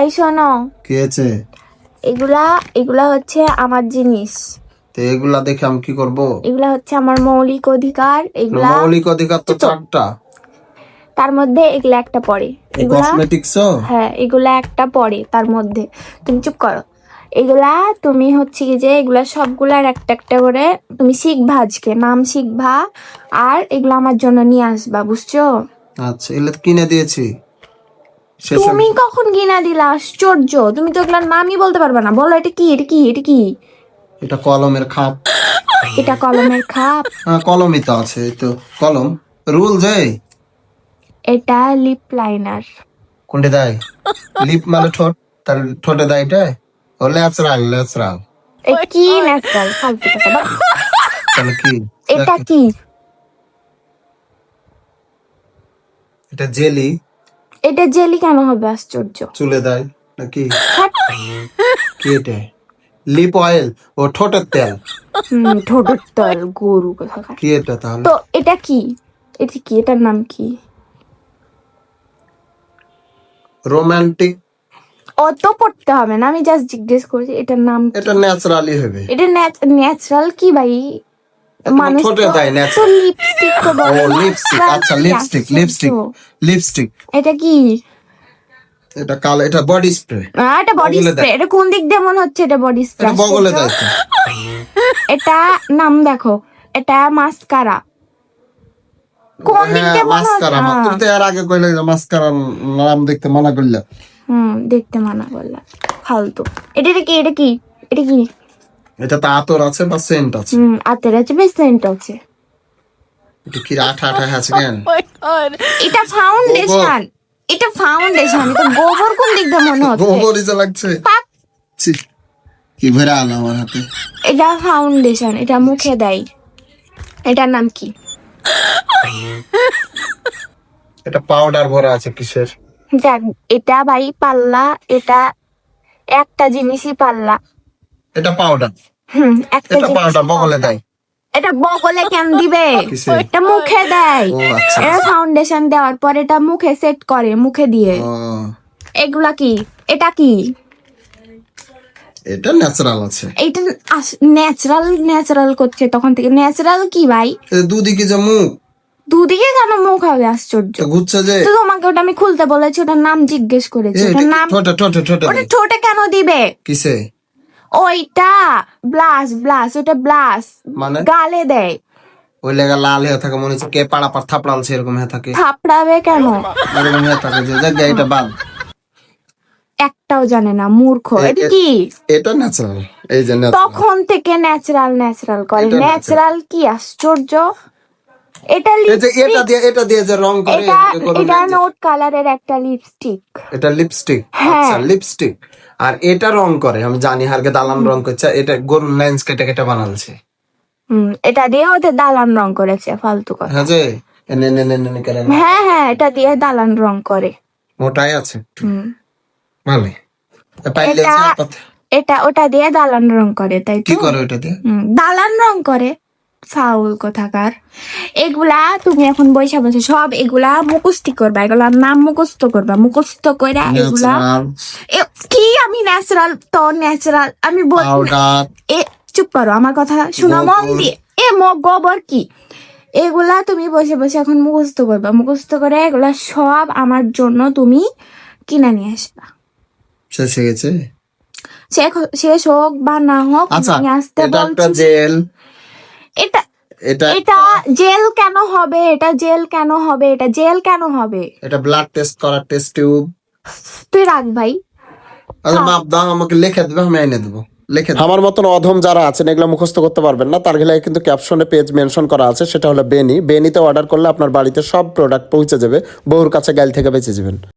এই শোনো। কি হয়েছে? এগুলা এগুলা হচ্ছে আমার জিনিস। তো এগুলা দেখে আমি কি করব? এগুলা হচ্ছে আমার মৌলিক অধিকার এগুলা মৌলিক অধিকার তো চারটা। তার মধ্যে এগুলা একটা পড়ে। এগুলা কসমেটিক্স হ্যাঁ এগুলা একটা পড়ে তার মধ্যে। তুমি চুপ করো। এগুলা তুমি হচ্ছে কি যে এগুলা সবগুলার একটা একটা করে তুমি শিখবা আজকে। নাম শিখবা আর এগুলো আমার জন্য নিয়ে আসবা বুঝছ? আচ্ছা এগুলো কিনে দিয়েছি। তুমি কখন কিনা দিলা? আশ্চর্য। তুমি তো এগুলার নামই বলতে পারবে না। বলো এটা কি? এটা কি? এটা কি? এটা কলমের খাপ। এটা কলমের খাপ? হ্যাঁ কলমই তো আছে তো। কলম। রুল যাই এটা লিপ লাইনার কোনটা দেয়? লিপ মানে ঠোঁট। তার ঠোঁটে দেয় এটা? ও ন্যাচারাল ন্যাচারাল কি ন্যাচারাল ফালতু কথা। তাহলে কি? এটা কি? এটা জেলি। এটা জেলি কেন হবে আশ্চর্য? চুলে দেয় নাকি? কি এটা? লিপ অয়েল ও ঠোঁটের তেল। হুম, ঠোঁটের তল গরু কোথাকার কি এটা তাহলে? তো এটা কি? এটা কি? এটার নাম কি? রোমান্টিক অত পড়তে হবে না আমি জাস্ট জিজ্ঞেস করছি এটার নাম এটা ন্যাচারালি হবে। এটা ন্যাচারাল কি ভাই? এটা কি? এটা কালো এটা বডি স্প্রে এটা বডি স্প্রে এটা কোন দিক দিয়ে মনে হচ্ছে এটা বডি স্প্রে এটা বগলে দেয় এটা নাম দেখো। এটা মাস্কারা কোন দিক হ্যাঁ দিয়ে মনে মাস্কারা হ্যাঁ। তুমি তো এর আগে কইলে মাস্কারা নাম দেখতে মানা করলে। হুম দেখতে মানা করলাম ফালতু। এটা কি? এটা কি? এটা কি? এটা তো আতর আছে বা সেন্ট আছে? হুম আতের আছে বেশ সেন্ট আছে। এটা কি আঠা আঠা আছে কেন? এটা ফাউন্ডেশন এটা ফাউন্ডেশন এটা গোবর কোন দিক দিয়ে মনে হচ্ছে? গোবরই যা লাগছে। ছি, কি ভরে আলো আমার হাতে। এটা ফাউন্ডেশন এটা মুখে দেয়। এটার নাম কি? এটা পাউডার ভরা আছে কিসের? দেখ এটা ভাই পাল্লা এটা একটা জিনিসই পাল্লা। এটা পাউডার হুম একটা এটা পাউডার বগলে দেয়। এটা বগলে কেন দিবে? এটা মুখে দেয়। আচ্ছা। এটা ফাউন্ডেশন দেওয়ার পর এটা মুখে সেট করে মুখে দিয়ে। এগুলা কি? এটা কি? এটা ন্যাচারাল আছে। এইটা ন্যাচারাল ন্যাচারাল করছে তখন থেকে। ন্যাচারাল কি ভাই? দুদিকে যে মুখ। দুদিকে কেন মুখ হবে? আশ্চর্য। ঘুরছে যে তো তোমাকে ওটা আমি খুলতে বলেছি ওটার নাম জিজ্ঞেস করেছি। এটা ওটার নাম ঠোঁটে ঠোঁটে ঠোঁটে ঠোঁটে কেন দিবে? কিসে? ওইটা ব্লাস ব্লাস ওটা ব্লাস মানে? গালে দেয়। ওই লেগা লাল হয়ে থাকে মনে হচ্ছে কে পাড়া পাড় থাপড়ালছে এরকম হয়ে থাকে। থাপড়াবে কেন? এরকম হয়ে থাকে যে জায়গা এটা বাদ। একটাও জানে না মূর্খ। এটা কি? এটা ন্যাচারাল এই যে তখন থেকে ন্যাচারাল ন্যাচারাল করে। ন্যাচারাল কি? আশ্চর্য। এটা এটা দিয়ে এটা দিয়ে যে রং করে এটা নোট কালারের একটা লিপস্টিক এটা লিপস্টিক হ্যাঁ। আচ্ছা লিপস্টিক আর এটা রং করে আমি জানি হারকে দালান রং করছে এটা গরুর লাইন্স কেটে কেটে বানালছে হুম এটা দিয়ে ওদের দালান রং করেছে ফালতু কথা। হ্যাঁ যে এনে এনে এনে এনে করে হ্যাঁ হ্যাঁ এটা দিয়ে দালান রং করে। মোটাই আছে হুম। ভালো পাইলে এটা ওটা দিয়ে দালান রং করে তাই কি করে ওটা দিয়ে? হুম, দালান রং করে। ফাউল কোথাকার। এগুলা তুমি এখন বৈশা বসে সব এগুলা মুখস্থি করবা এগুলার নাম মুখস্থ করবা মুখস্থ করে এগুলা কি আমি ন্যাচারাল তো ন্যাচারাল আমি বল এ চুপ করো আমার কথা শোনো মন। দিয়ে। এ ম গোবর কি? এগুলা তুমি বসে বসে এখন মুখস্থ করবা মুখস্থ করে এগুলা সব আমার জন্য তুমি কিনে নিয়ে আসবা। শেষ হয়ে গেছে? শেষ হোক বা না হোক আচ্ছা নিয়ে আসতে এটা একটা বলছি জেল। এটা এটা এটা জেল কেন হবে? এটা জেল কেন হবে? এটা জেল কেন হবে? এটা ব্লাড টেস্ট করার টেস্ট টিউব তুই রাখ ভাই। আচ্ছা মাপ দাও আমাকে লিখে দেবে আমি এনে দেবো। লিখে আমার মতন অধম যারা আছেন এগুলো মুখস্থ করতে পারবেন না। তার গেলে কিন্তু ক্যাপশনে পেজ মেনশন করা আছে সেটা হলো বেনি বেনিতে অর্ডার করলে আপনার বাড়িতে সব প্রোডাক্ট পৌঁছে যাবে। বউর কাছে গাইল থেকে বেঁচে যাবেন।